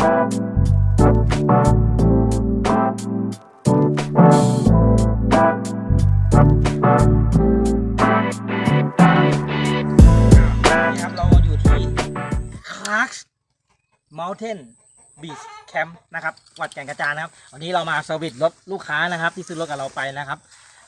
นี่ครับเราอยู่ที่ Clarks Mountain Beach Camp นะครับ วัดแก่งกระจานนะครับ วันนี้เรามาเซอร์วิสรถลูกค้านะครับ ที่ซื้อรถกับเราไปนะครับ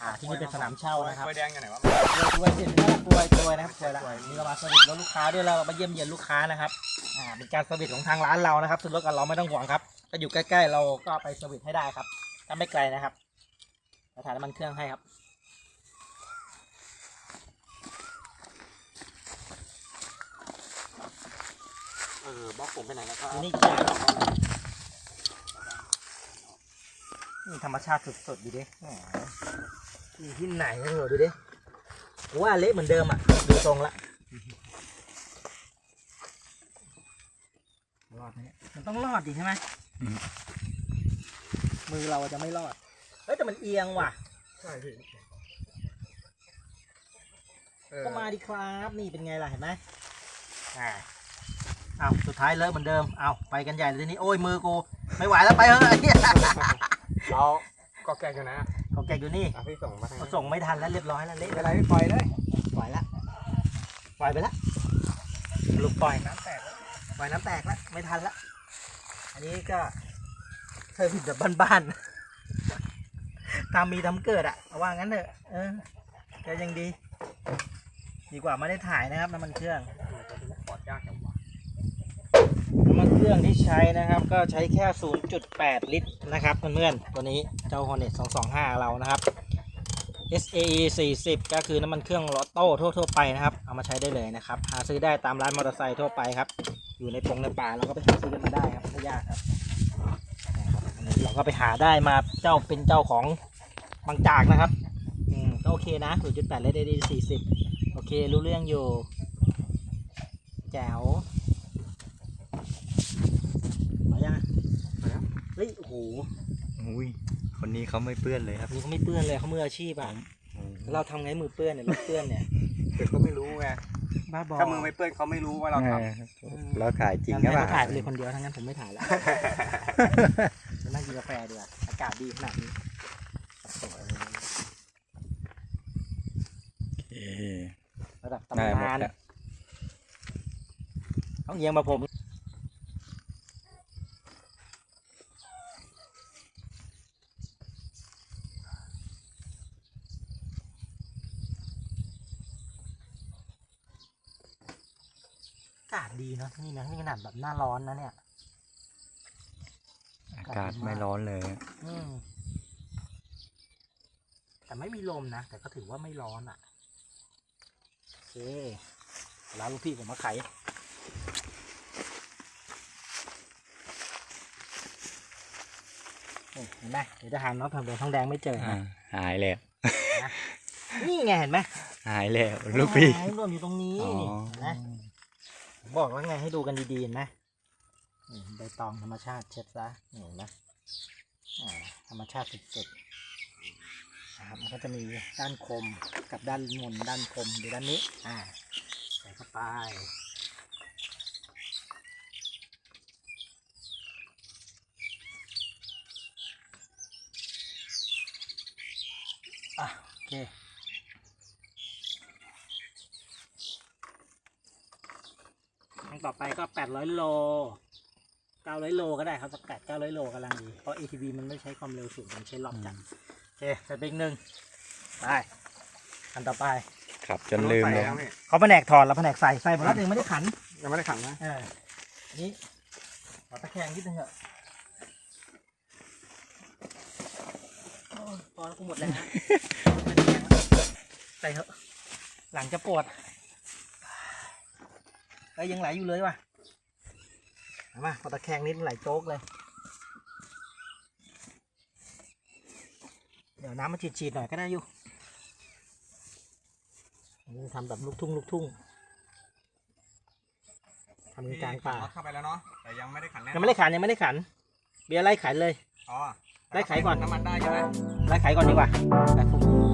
อ่าที่นี่เป็นสนามเช่านะครับกล้วยแดงกันไหนวะกล้วยเด่นมากกล้วยกล้วยนะครับกล้วยละนี่เรามาเซอร์วิสรถลูกค้าด้วยแล้วเรามาเยี่ยมเยียนลูกค้านะครับอ่าเป็นการเซอร์วิสของทางร้านเรานะครับซื้อรถกับเราไม่ต้องห่วงครับถ้าอยู่ใกล้ๆเราก็ไปเซอร์วิสให้ได้ครับถ้าไม่ไกลนะครับเราถ่ายน้ำมันเครื่องให้ครับเออบล็อกผมไปไหนแล้วก็อันนี้จ้านี่ธรรมชาติสุดๆดูดิ แหมที่ที่ไหนเออดูดิผมว่าเละเหมือนเดิมอะ ดูทรงละรอดไหมเนี่ยมันต้องรอดดิใช่ไหมมือเราจะไม่รอด เฮ้ยแต่มันเอียงว่ะ ใช่พี่เออก็มาดิครับนี่เป็นไงล่ะเห็นไหมอ่าเอาสุดท้ายเลอะเหมือนเดิม เอาไปกันใหญ่เลยทีนี้โอ้ยมือกู ไม่ไหวแล้วไปเถอะไอ้เหี้ย เรา ก็แกงอยู่นะของแกอยู่นี่อะพี่ส่งมาทางเขาส่งไม่ทันแล้วเรียบร้อยแล้วเละไม่ไปเป็นแล้วไรพี่ปล่อยเลยปล่อยละปล่อยไปละลูกปล่อยน้ำแตกแล้วปล่อยน้ำแตกละไม่ทันละอันนี้ก็เธอผิดแบบบ้านๆ ตามมีทำเกิดอะเอาว่างั้นเถอะเออก็ยังดี ดีกว่าไม่ได้ถ่ายนะครับน้ำมันเครื่อง ปอดยากจัง วะน้ำมันเครื่องที่ใช้นะครับ ก็ใช้แค่ 0.8 ลิตรนะครับเพื่อนๆตัวนี้เจ้า Hornet 225 เรานะครับ SAE 40 ก็คือน้ำมันเครื่องลอตโต้ทั่วๆไปนะครับ เอามาใช้ได้เลยนะครับ หาซื้อได้ตามร้านมอเตอร์ไซค์ทั่วไปครับ อยู่ในปงในป่าเราก็ไปหาซื้อกันมาได้ครับไม่ยากครับเราก็ไปหาได้มาเจ้าเป็นเจ้าของบางจากนะครับอืมก็โอเคนะ 0.8 ลิตร SAE 40 โอเครู้เรื่องอยู่แจ๋ว มายังอะเฮ้ยโอ้โหอุ้ยคนนี้เขาไม่เปื้อนเลยครับนี่เขาไม่เปื้อนเลยเขามืออาชีพอะเราทำไงมือเปื้อนเนี่ยรถเปื้อนเนี่ยเดี๋ยวเขาไม่รู้ไงบ้าบอถ้ามือไม่เปื้อนเขาไม่รู้ว่าเราทเราขายจริงงั้ครับนเขาถ่ายไปเลยคนเดียวทั้งนั้นผมไม่ถ่ายแล้วจะนั่งกินกาแฟดีกว่าอากาศดีขนาดนี้เอระดับได้ตำหมดนานแล้วต้องเอียงมาผมากาศดีเนาะที่นี่นะนี่ขนาดแบบหน้าร้อนนะเนี่ย อากาศไม่ร้อนเลย อืมแต่ไม่มีลมนะ แต่ก็ถือว่าไม่ร้อนอะโอเคร้านลูกพี่ผมมาไขนี่เห็นไหมเดี๋ยวจะหาน้องทำแดงทองแดงไม่เจออ่านะหายแล้ว นี่ไงเห็นไหมหายแล้ว ลูกพี่ หายรวมอยู่ตรงนี้อ๋อ นี่เห็นไหมผม บอกแล้วไงให้ดูกันดีๆนไหมนี่ใบตองธรรมชาติเช็ดซะนี่เห็นไหมธรรมชาติสุดๆนะครับมันก็จะมีด้านคมกับด้านมนด้านคมอยู่ด้านนี้อ่าใส่เข้าไปอะโอเค ครั้ง ต่อไปก็800โล900โลก็ได้ครับสัก8 900โลกำลังดี เพราะ ATV มันไม่ใช้ความเร็วสูง มันใช้รอบจัดโอเคใส่ไปอีกหนึ่งไปอันต่อไปขับจำนลืมใส่เลยแล้วพี่เขาแผนกถอดแล้วแผนกใส่ใส่หมดแล้วยังไม่ได้ขันยังไม่ได้ขังนะเอออันนี้ขอตะแคงนิดนึงเถอะโอ้ยพอแล้วกูหมดแล้วใส่เถอะหลังจะปวด เอ้ยยังไหลอยู่เลยว่ะเอามาพอตะแคงนิดไหลโจ๊กเลย เดี๋ยวน้ำมันฉีดๆหน่อยก็ได้อยู่อันนี้ทำแบบลูกทุ่งลูกทุ่งทำกลางป่าเข้าไปแล้วเนาะแต่ยังไม่ได้ขันแน่ยังไม่ได้ขันยังไม่ได้ขัน เบียร์ไล่ขันเลยอ๋อได้ไขก่อนน้ำมันได้ใช่ไหมไล่ขันก่อนดีกว่าไล่ผม